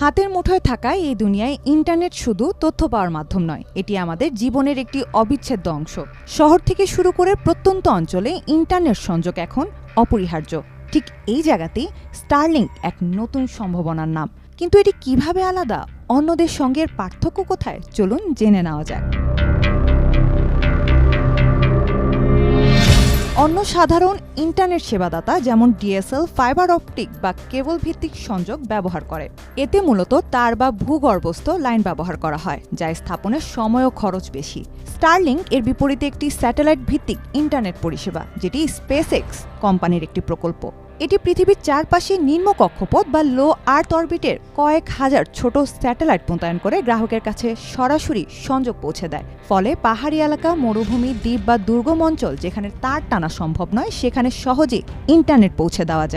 হাতের মুঠোয় থাকায় এই দুনিয়ায় ইন্টারনেট শুধু তথ্য পাওয়ার মাধ্যম নয়, এটি আমাদের জীবনের একটি অবিচ্ছেদ্য অংশ। শহর থেকে শুরু করে প্রত্যন্ত অঞ্চলে ইন্টারনেট সংযোগ এখন অপরিহার্য। ঠিক এই জায়গাতেই স্টারলিংক এক নতুন সম্ভাবনার নাম। কিন্তু এটি কীভাবে আলাদা? অন্যদের সঙ্গে পার্থক্য কোথায়? চলুন জেনে নেওয়া যাক। অন্য সাধারণ ইন্টারনেট সেবাদাতা যেমন ডিএসএল, ফাইবার অপটিক বা কেবল ভিত্তিক সংযোগ ব্যবহার করে। এতে মূলত তার বা ভূগর্ভস্থ লাইন ব্যবহার করা হয়, যা স্থাপনের সময় ও খরচ বেশি। স্টারলিং এর বিপরীতে একটি স্যাটেলাইট ভিত্তিক ইন্টারনেট পরিষেবা, যেটি স্পেস কোম্পানির একটি প্রকল্প। এটি পৃথিবীর চারপাশে নিম্ন কক্ষপথ বা লো আর্থ অরবিটের কয়েক হাজার ছোট স্যাটেলাইট মোতায়েন করে গ্রাহকের কাছে সরাসরি সংযোগ পৌঁছে দেয়। ফলে পাহাড়ি এলাকা, মরুভূমি, দ্বীপ বা দুর্গম অঞ্চল যেখানে তার টানা সম্ভব নয়, সেখানে সহজে ইন্টারনেট পৌঁছে দেওয়া যায়।